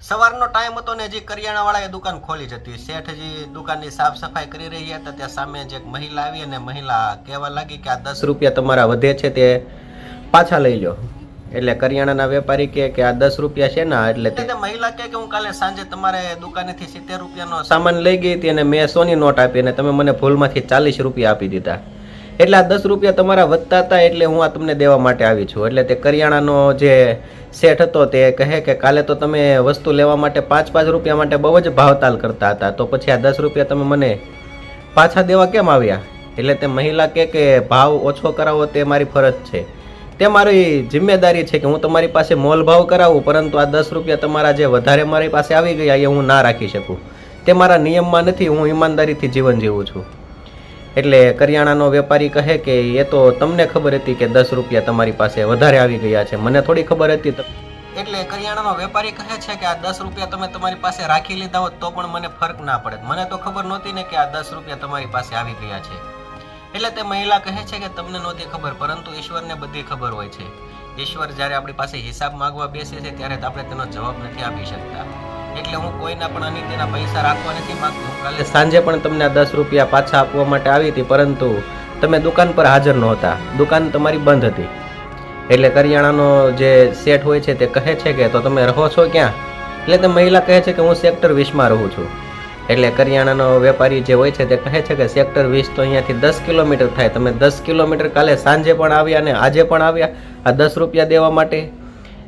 સવારનો ટાઈમ હતો ને હજી કરિયાણાવાળાએ દુકાન ખોલી જ હતી શેઠ હજી દુકાનની સાફ સફાઈ કરી રહ્યા હતા. ત્યાં સામે જ એક મહિલા આવી અને મહિલા કહેવા લાગી કે આ દસ રૂપિયા તમારા વધે છે તે પાછા લઈ લો. એટલે કરિયાણાના વેપારી કહે કે આ દસ રૂપિયા છે ને એટલે મહિલા કહે કે હું કાલે સાંજે તમારે દુકાનેથી સિત્તેર રૂપિયાનો સામાન લઈ ગઈ હતી અને મેં સોની નોટ આપી અને તમે મને ભૂલમાંથી ચાલીસ રૂપિયા આપી દીધા. એટલે આ દસ રૂપિયા તમારા વધતા હતા એટલે હું આ તમને દેવા માટે આવી છું. એટલે તે કરિયાણાનો જે સેટ હતો તે કહે કે કાલે તો તમે વસ્તુ લેવા માટે પાંચ પાંચ રૂપિયા માટે બહુ જ ભાવતાલ કરતા હતા. તો પછી આ દસ રૂપિયા તમે મને પાછા દેવા કેમ આવ્યા? એટલે તે મહિલા કે કે ભાવ ઓછો કરાવો તે મારી ફરજ છે. તે મારી જિમ્મેદારી છે કે હું તમારી પાસે મોલ ભાવ કરાવું, પરંતુ આ દસ રૂપિયા તમારા જે વધારે મારી પાસે આવી ગયા એ હું ના રાખી શકું. તે મારા નિયમમાં નથી, હું ઈમાનદારીથી જીવન જીવું છું. એટલે કરિયાણાનો વેપારી કહે કે, એ તો તમને ખબર હતી કે દસ રૂપિયા તમારી પાસે વધારે આવી ગયા છે. મને થોડી ખબર હતી એટલે કરિયાણાનો વેપારી કહે છે કે, આ દસ રૂપિયા તમે તમારી પાસે રાખી લીધા હોત તો પણ મને ફરક ના પડે મને તો ખબર નહોતી ને કે આ દસ રૂપિયા તમારી પાસે આવી ગયા છે. એટલે તે મહિલા કહે છે કે, તમને નહોતી ખબર, પરંતુ ઈશ્વરને બધી ખબર હોય છે. ઈશ્વર જ્યારે આપણી પાસે હિસાબ માગવા બેસે છે, ત્યારે આપણે તેનો જવાબ નથી આપી શકતા. એટલે હું કોઈના પણ અનિત્યના પૈસા રાખવા નથી માંગતો. કાલે સાંજે પણ તમને આ દસ રૂપિયા પાછા આપવા માટે આવી હતી, પરંતુ તમે દુકાન પર હાજર નહોતા. દુકાન તમારી બંધ હતી. એટલે કરિયાણાનો જે સેટ હોય છે તે કહે છે કે, તો તમે રહો છો ક્યાં? એટલે તે મહિલા કહે છે કે, હું સેક્ટર વીસમાં રહું છું. એટલે કરિયાણાનો વેપારી જે હોય છે તે કહે છે કે, સેક્ટર વીસ તો અહીંયાથી દસ કિલોમીટર થાય. તમે દસ કિલોમીટર કાલે સાંજે પણ આવ્યા અને આજે પણ આવ્યા. આ દસ રૂપિયા દેવા માટે?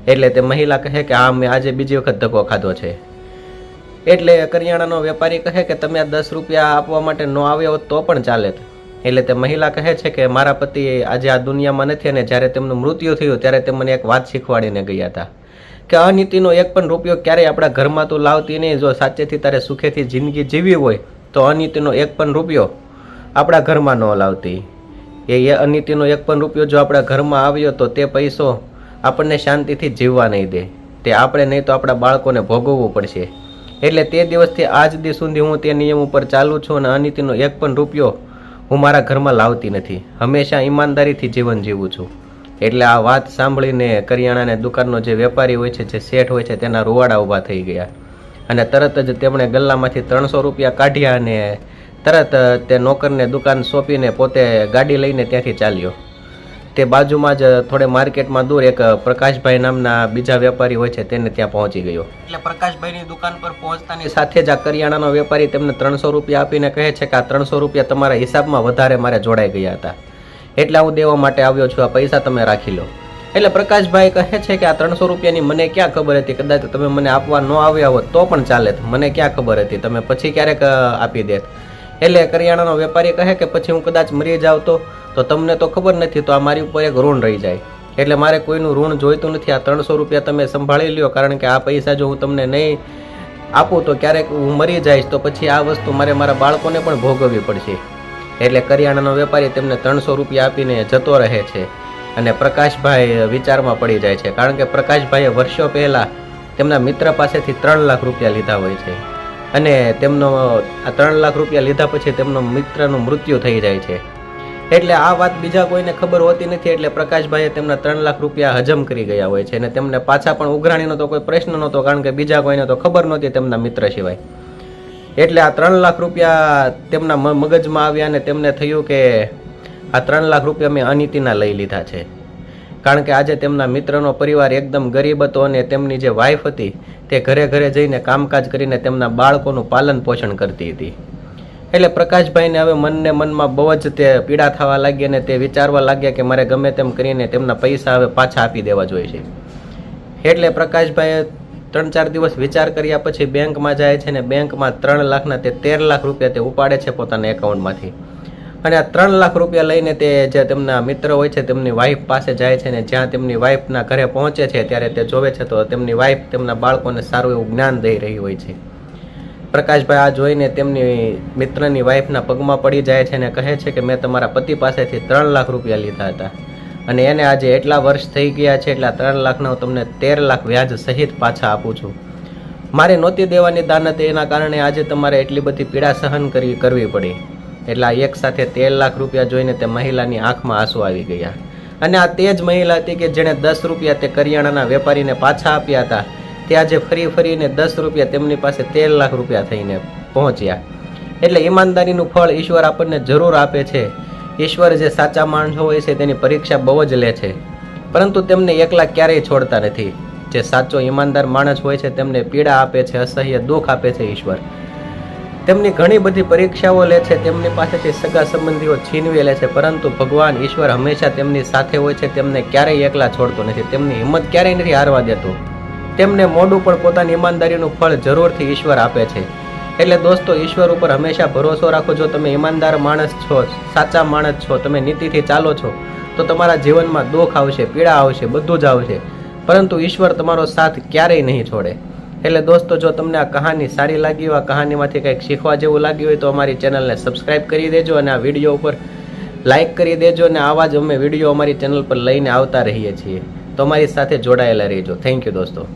એટલે તે મહિલા કહે કે હા મેં આજે બીજી વખત ધક્કો ખાધો છે. એટલે કરિયાણાનો વેપારી કહે કે તમે આ દસ રૂપિયા આપવા માટે ન આવ્યા હોત તો પણ ચાલે એટલે તે મહિલા કહે છે કે મારા પતિ આજે આ દુનિયામાં નથી અને જ્યારે તેમનું મૃત્યુ થયું ત્યારે તે મને એક વાત શીખવાડીને ગયા હતા. કે અનીતિનો એક પણ રૂપિયો ક્યારેય આપણા ઘરમાં તો લાવતી નહીં, જો સાચેથી તારે સુખેથી જિંદગી જીવી હોય તો અનીતિનો એક પણ રૂપિયો આપણા ઘરમાં ન લાવતી. એ અનીતિનો એક પણ રૂપિયો જો આપણા ઘરમાં આવ્યો તો તે પૈસો આપણને શાંતિથી જીવવા નહીં દે. તે આપણે નહીં તો આપણા બાળકોને ભોગવવું પડશે. એટલે તે દિવસથી આજ દિવસ સુધી હું તે નિયમ ઉપર ચાલું છું અને અનિતિનો એક પણ રૂપિયો હું મારા ઘરમાં લાવતી નથી. હંમેશા ઈમાનદારીથી જીવન જીવું છું. એટલે આ વાત સાંભળીને કરિયાણાને દુકાનનો જે વેપારી હોય છે, જે શેઠ હોય છે, તેના રૂવાડા ઊભા થઈ ગયા. અને તરત જ તેમણે ગલ્લામાંથી ત્રણસો રૂપિયા કાઢ્યા અને તરત તે નોકરને દુકાન સોંપીને પોતે ગાડી લઈને ત્યાંથી ચાલ્યો. તે બાજુમાં જ થોડે માર્કેટમાં દૂર એક પ્રકાશભાઈ નામના બીજા વેપારી હોય છે તેને ત્યાં પહોંચી ગયો. એટલે પ્રકાશભાઈની દુકાન પર પહોંચતાની સાથે જ આ કરિયાણાનો વેપારી તેમને ત્રણસો રૂપિયા આપીને કહે છે કે આ ત્રણસો રૂપિયા તમારા હિસાબમાં વધારે મારે જોડાઈ ગયા હતા. એટલે હું દેવા માટે આવ્યો છું આ પૈસા તમે રાખી લો. એટલે પ્રકાશભાઈ કહે છે કે આ ત્રણસો રૂપિયાની મને ક્યાં ખબર હતી? કદાચ તમે મને આપવા ન આવ્યા હોત તો પણ ચાલે મને ક્યાં ખબર હતી? તમે પછી ક્યારેક આપી દેત. એટલે કરિયાણાનો વેપારી કહે કે પછી હું કદાચ મરી જાવ તો? તો તમને તો ખબર નથી, તો આ મારી ઉપર એક ઋણ રહી જાય. એટલે મારે કોઈનું ઋણ જોઈતું નથી, આ ત્રણસો રૂપિયા તમે સંભાળી લ્યો, કારણ કે આ પૈસા જો હું તમને નહીં આપું, તો ક્યારેક હું મરી જઈશ, તો પછી આ વસ્તુ મારે મારા બાળકોને પણ ભોગવવી પડશે. એટલે કરિયાણાનો વેપારી તેમને ત્રણસો રૂપિયા આપીને જતો રહે છે અને પ્રકાશભાઈ વિચારમાં પડી જાય છે, કારણ કે પ્રકાશભાઈએ વર્ષો પહેલાં તેમના મિત્ર પાસેથી ત્રણ લાખ રૂપિયા લીધા હોય છે. અને તેમનો આ ત્રણ લાખ રૂપિયા લીધા પછી તેમનો મિત્રનું મૃત્યુ થઈ જાય છે. એટલે આ વાત બીજા કોઈને ખબર હોતી નથી, એટલે પ્રકાશભાઈએ તેમના ત્રણ લાખ રૂપિયા હજમ કરી ગયા હોય છે. અને તેમને પાછા પણ ઉઘરાણીનો તો કોઈ પ્રશ્ન નહોતો, કારણ કે બીજા કોઈને તો ખબર નહોતી તેમના મિત્ર સિવાય. એટલે આ ત્રણ લાખ રૂપિયા તેમના મગજમાં આવ્યા અને તેમને થયું કે આ ત્રણ લાખ રૂપિયા મેં અનિતિના લઈ લીધા છે. કારણ કે આજે તેમના મિત્રનો પરિવાર એકદમ ગરીબ હતો અને તેમની જે વાઈફ હતી તે ઘરે ઘરે જઈને કામકાજ કરીને તેમના બાળકોનું પાલન પોષણ કરતી હતી. એટલે પ્રકાશભાઈને હવે મનને મનમાં બહુ જ તે પીડા થવા લાગી અને તે વિચારવા લાગ્યા કે મારે ગમે તેમ કરીને તેમના પૈસા હવે પાછા આપી દેવા જોઈએ છે. એટલે પ્રકાશભાઈએ ત્રણ ચાર દિવસ વિચાર કર્યા પછી બેંકમાં જાય છે અને બેંકમાં ત્રણ લાખના તે તેર લાખ રૂપિયા તે ઉપાડે છે પોતાના એકાઉન્ટમાંથી. અને આ ત્રણ લાખ રૂપિયા લઈને તે જે તેમના મિત્ર હોય છે તેમની વાઈફ પાસે જાય છે ને જ્યાં તેમની વાઈફના ઘરે પહોંચે છે ત્યારે તે જોવે છે તો તેમની વાઈફ તેમના બાળકોને સારું એવું જ્ઞાન દઈ રહી હોય છે. પ્રકાશભાઈ આ જોઈને તેમની મિત્રની વાઈફના પગમાં પડી જાય છે અને કહે છે કે મેં તમારા પતિ પાસેથી ત્રણ લાખ રૂપિયા લીધા હતા. અને એને આજે એટલા વર્ષ થઈ ગયા છે એટલા ત્રણ લાખના હું તમને તેર લાખ વ્યાજ સહિત પાછા આપું છું. મારે નહોતી દેવાની દાનત એના કારણે આજે તમારે એટલી બધી પીડા સહન કરવી કરવી પડી. એટલે આ એક સાથે તેર લાખ રૂપિયા જોઈને તે મહિલાની આંખમાં આંસુ આવી ગયા. અને આ તે જ મહિલા હતી કે જેણે દસ રૂપિયા તે કરિયાણાના વેપારીને પાછા આપ્યા હતા. તે આજે ફરી ફરીને દસ રૂપિયા તેમની પાસે તેર લાખ રૂપિયા થઈને પહોંચ્યા. એટલે ઈમાનદારીનું ફળ ઈશ્વર આપણને જરૂર આપે છે. ઈશ્વર જે સાચા માણસો હોય છે તેની પરીક્ષા બહુ જ લે છે. પરંતુ તેમને એકલા ક્યારેય છોડતા નથી. જે સાચો ઈમાનદાર માણસ હોય છે તેમને પીડા આપે છે, અસહ્ય દુઃખ આપે છે ઈશ્વર. તેમની ઘણી બધી પરીક્ષાઓ લે છે, તેમની પાસેથી સગા સંબંધીઓ છીનવી લે છે, પરંતુ ભગવાન ઈશ્વર હંમેશા તેમની સાથે હોય છે, તેમને ક્યારેય એકલા છોડતો નથી. તેમની હિંમત ક્યારેય નથી હારવા દેતો. તેમને મોડું પણ પોતાની ઈમાનદારીનું ફળ જરૂરથી ઈશ્વર આપે છે. એટલે દોસ્તો, ઈશ્વર ઉપર હંમેશા ભરોસો રાખો. જો તમે ઈમાનદાર માણસ છો, સાચા માણસ છો, તમે નીતિથી ચાલો છો, તો તમારા જીવનમાં દુઃખ આવશે, પીડા આવશે, બધું જ આવશે. પરંતુ ઈશ્વર તમારો સાથ ક્યારેય નહીં છોડે. એટલે દોસ્તો, જો તમને આ કહાની સારી લાગી હોય, આ કહાનીમાંથી કંઈક શીખવા જેવું લાગ્યું હોય, તો અમારી ચેનલને સબસ્ક્રાઈબ કરી દેજો અને આ વીડિયો ઉપર લાઇક કરી દેજો અને આવા જ અમે વીડિયો અમારી ચેનલ પર લઈને આવતા રહીએ છીએ. તો અમારી સાથે જોડાયેલા રહેજો. થેન્ક યુ દોસ્તો.